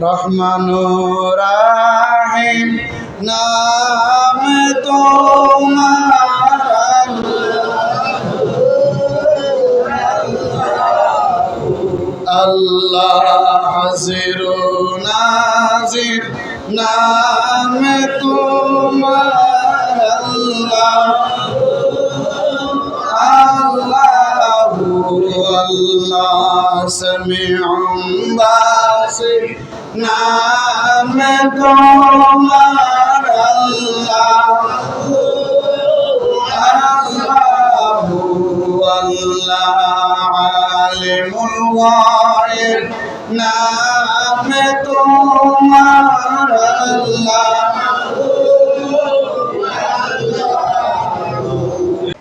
রহমান রাহিম নাম তোমার আল্লাহ হাজির নাজির নাম তোমার আল্লাহ আল্লাহ আল্লাহ সমিউম বাসির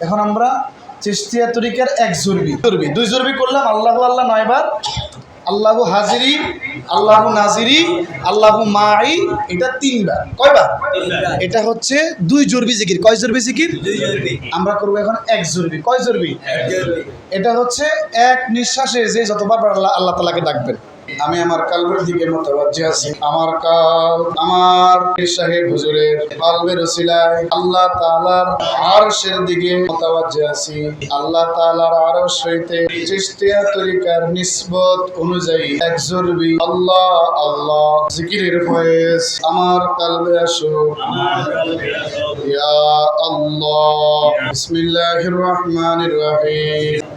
এখন আমরা চেষ্টিয়া তরিকার এক জরবি। জরবি, দুই জরবি করলাম, আল্লাহ আল্লাহ নয়বার। আল্লাহু হাজিরি আল্লাহু নাজিরি আল্লাহু মাই এটা তিনবার। কয়বার? এটা হচ্ছে দুই জরবি জিকির। কয় জরবি জিকির? আমরা করব এখন এক জরবি কয় জরবি এটা হচ্ছে এক নিঃশ্বাসে যে যতবার আল্লাহ আল্লাহ তালাকে ডাকবেন। আমি আমার কালবের দিকে মোতাবাজ্জি আছি। আমার কাল আমার সাহেব হুজুরের কালবের ওসিলায় আল্লাহ তাআলার আরশের দিকে মোতাবাজ্জি আছি। আল্লাহ তাআলার আরশ হইতে চিশতিয়া তরিকার নিসবত অনুযায়ী এক জরবি। আল্লাহ আল্লাহ, জিকিরের ফয়েজ আমার কালবে আসো। ইয়া আল্লাহ, বিসমিল্লাহির রহমানির রহিম।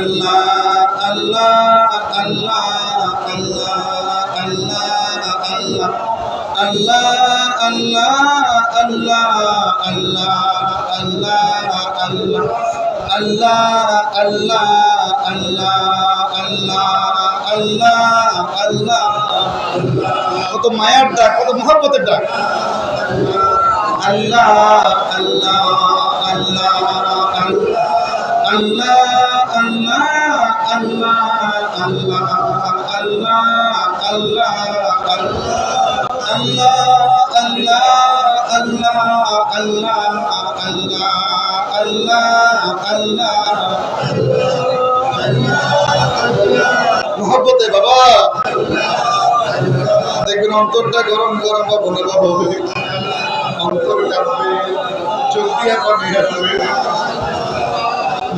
আল্লাহ আল্লাহ আল্লাহ আল্লাহ আল্লাহ আল্লাহ আল্লাহ আল্লাহ আল্লাহ আল্লাহ আল্লাহ আল্লাহ আল্লাহ আল্লাহ আল্লাহ আল্লাহ আল্লাহ কত মায়ার ডাক, কত মহব্বতের ডাক। আল্লাহ আল্লাহ আল্লাহ। আল্লাহ আল্লাহ আল্লাহ আল্লাহ আল্লাহ আল্লাহ আল্লাহ আল্লাহ আল্লাহ আল্লাহ আল্লাহ আল্লাহ আল্লাহ মহব্বতে বাবা দেখবেন অন্তরটা গরম গরম বা বলে হবে অন্তর কাঁপবে চোখ দিয়া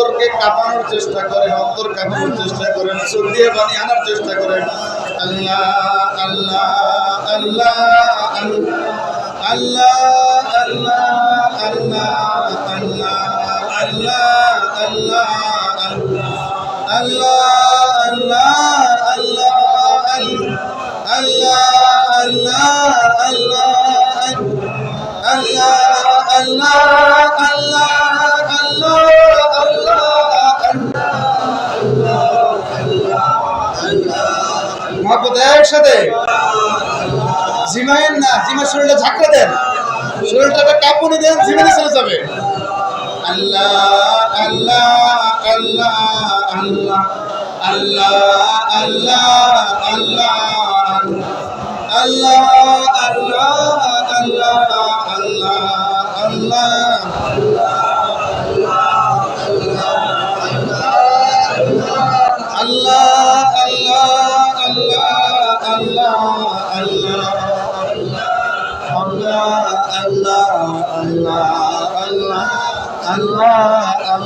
অন্তরকে কাঁপানোর চেষ্টা করেন অন্তর কাঁপানোর চেষ্টা করেন চোখ দিয়ে পানি আনার চেষ্টা করেন আল্লাহ আল্লাহ আল্লাহ আল্লাহ আল্লাহ আল্লাহ আল্লাহ আল্লাহ আল্লাহ আল্লাহ আল্লাহ আল্লাহ আল্লাহ মহাপত একসাথে জিমাইন না জিমার শরীরটা ঝাঁকড়া দেন শরীরটাকে কাঁপুনি দেন জিমানে চলে যাবে আল্লাহ আল্লাহ আল্লাহ আল্লাহ আল্লাহ আল্লাহ আল্লাহ আল্লাহ আল্লাহ আল্লাহ আল্লাহ আল্লাহ আল্লাহ আল্লাহ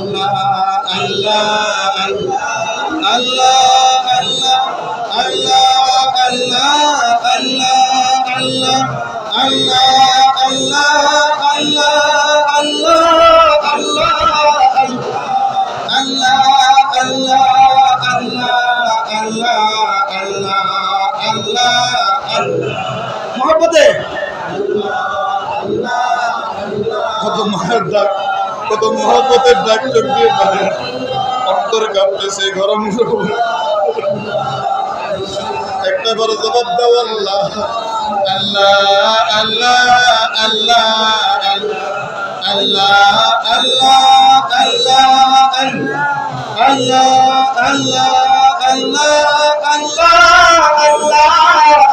আল্লাহ আল্লাহ আল্লাহ আল্লাহ আল্লাহ আল্লাহ আল্লাহ আল্লাহ আল্লাহ আল্লাহ আল্লাহ মায়ের ডাক কত মহব্বতের ডাক চোখ দিয়ে পারে অন্তর কাঁপতেছে গরম গরম একটা বড় জবাব দাও আল্লাহ আল্লাহ আল্লাহ আল্লাহ আল্লাহ আল্লাহ আল্লাহ আল্লাহ আল্লাহ আল্লাহ আল্লাহ আল্লাহ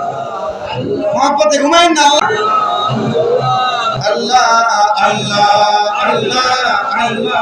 মহব্বতে ঘুমাইন না। আল্লাহ আল্লাহ আল্লাহ আল্লাহ।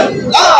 Allah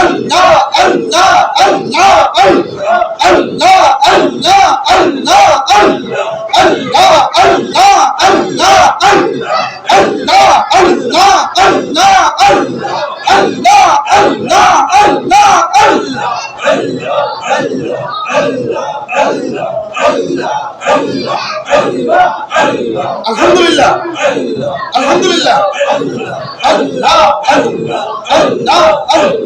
আল্লাহ আল্লাহ আল্লাহ আল্লাহ আল্লাহ আল্লাহ।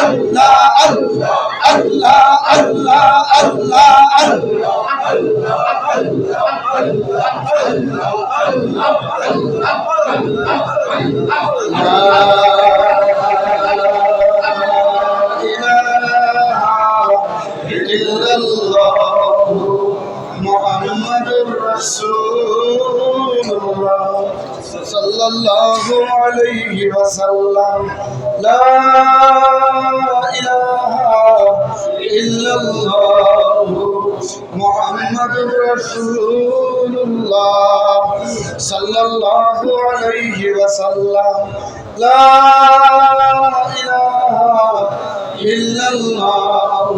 الله الله الله الله الله محمد رسول الله صلى الله عليه وسلم لا وسلم لا إله إلا الله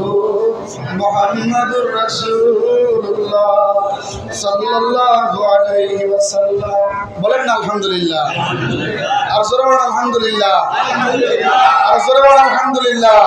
محمد رسول الله صلى الله عليه وسلم بلنا الحمد لله أرسلنا الحمد لله أرسلنا الحمد لله